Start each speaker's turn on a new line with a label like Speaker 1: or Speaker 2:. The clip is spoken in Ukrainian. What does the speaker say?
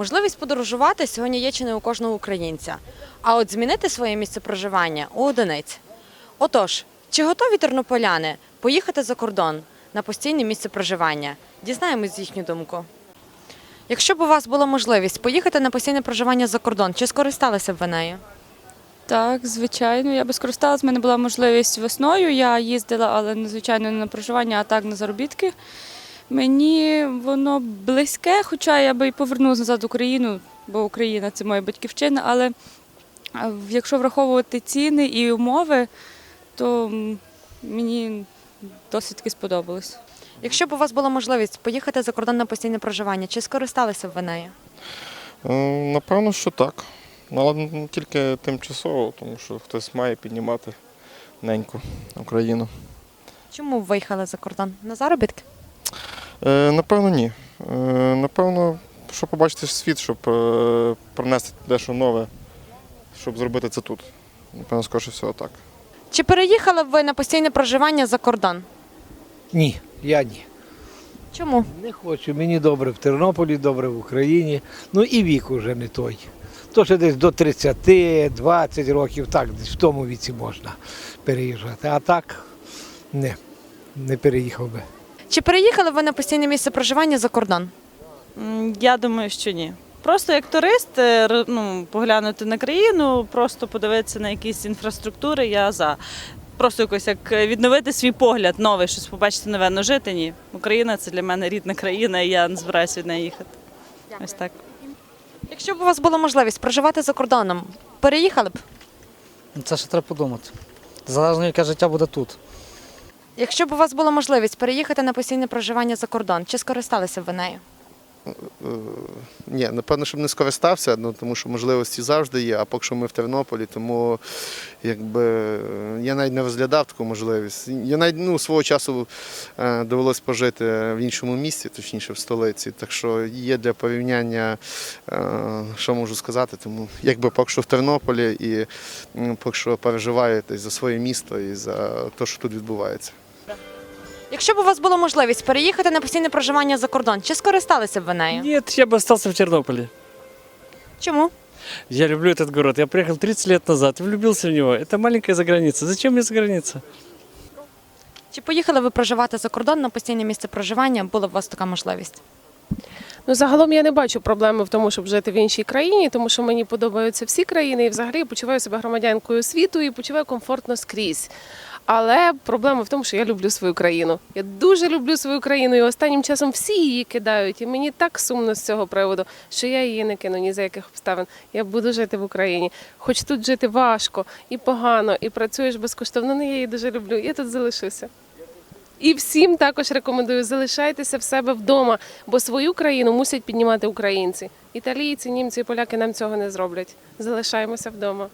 Speaker 1: Можливість подорожувати сьогодні є чи не у кожного українця. А от змінити своє місце проживання у одиниць. Отож, чи готові тернополяни поїхати за кордон на постійне місце проживання? Дізнаємось їхню думку. Якщо б у вас була можливість поїхати на постійне проживання за кордон, чи скористалися б ви нею?
Speaker 2: Так, звичайно, я би скористалась. У мене була можливість весною. Я їздила, але звичайно не на проживання, а так на заробітки. Мені воно близьке, хоча я би і повернулася назад в Україну, бо Україна це моя батьківщина. Але якщо враховувати ціни і умови, то мені досить таки сподобалось.
Speaker 1: Якщо б у вас була можливість поїхати за кордон на постійне проживання, чи скористалися б ви нею?
Speaker 3: Е, Напевно, що так. Але не тільки тимчасово, тому що хтось має піднімати неньку Україну.
Speaker 1: Чому виїхали за кордон? На заробітки?
Speaker 3: Е, Напевно, ні. Е, Напевно, щоб побачити світ, щоб е, принести дещо нове, щоб зробити це тут. Напевно, скоріше всього так.
Speaker 1: Чи переїхали б ви на постійне проживання за кордон?
Speaker 4: Ні, я ні.
Speaker 1: Чому?
Speaker 4: Не хочу. Мені добре в Тернополі, добре в Україні. Ну і вік уже не той. То ще десь до 30, 20 років, так, десь в тому віці можна переїжджати. А так не, не переїхав би.
Speaker 1: Чи переїхали б ви на постійне місце проживання за кордон?
Speaker 5: Я думаю, що ні. Просто як турист, е, ну, поглянути на країну, просто подивитися на якісь інфраструктури, я за. Просто якось як е, відновити свій погляд новий, щось побачити нове, но жити ні. Україна це для мене рідна країна, і я не збираюся від неї їхати. Ось так.
Speaker 1: Якщо б у вас була можливість проживати за кордоном, переїхали б?
Speaker 6: Ну, Це ще треба подумати. Залежно, яке життя буде тут.
Speaker 1: Якщо б у вас була можливість переїхати на постійне проживання за кордон, чи скористалися б ви нею?
Speaker 7: Е, Ні, напевно, щоб не скористався, ну, тому що можливості завжди є, а поки що ми в Тернополі, тому якби я навіть не розглядав таку можливість. Я навіть ну, свого часу е, довелось пожити в іншому місті, точніше в столиці. Так що є для порівняння, е, що можу сказати, тому якби поки що в Тернополі і поки що переживаю десь за своє місто і за те, що тут відбувається.
Speaker 1: Якщо б у вас була можливість переїхати на постійне проживання за кордон, чи скористалися б ви нею?
Speaker 8: Нет, я бы остался в Тернополе.
Speaker 1: Чому?
Speaker 8: Я люблю этот город. Я приехал 30 лет назад и влюбился в него. Это маленькая заграница. Зачем мне заграница?
Speaker 1: Чи поїхали ви проживати за кордон на постійне місце проживання, була б у вас така можливість?
Speaker 9: Ну, загалом я не бачу проблеми в тому, щоб жити в іншій країні, тому що мені подобаються всі країни, і взагалі почуваю себе громадянкою світу і почуваю комфортно скрізь. Але проблема в тому, що я люблю свою країну. Я дуже люблю свою країну, і останнім часом всі її кидають. І мені так сумно з цього приводу, що я її не кину ні за яких обставин. Я буду жити в Україні. Хоч тут жити важко і погано, і працюєш безкоштовно. але я її дуже люблю. Я тут залишуся. І всім також рекомендую залишайтеся в себе вдома, бо свою країну мусять піднімати українці. Італійці, німці і поляки нам цього не зроблять. Залишаємося вдома.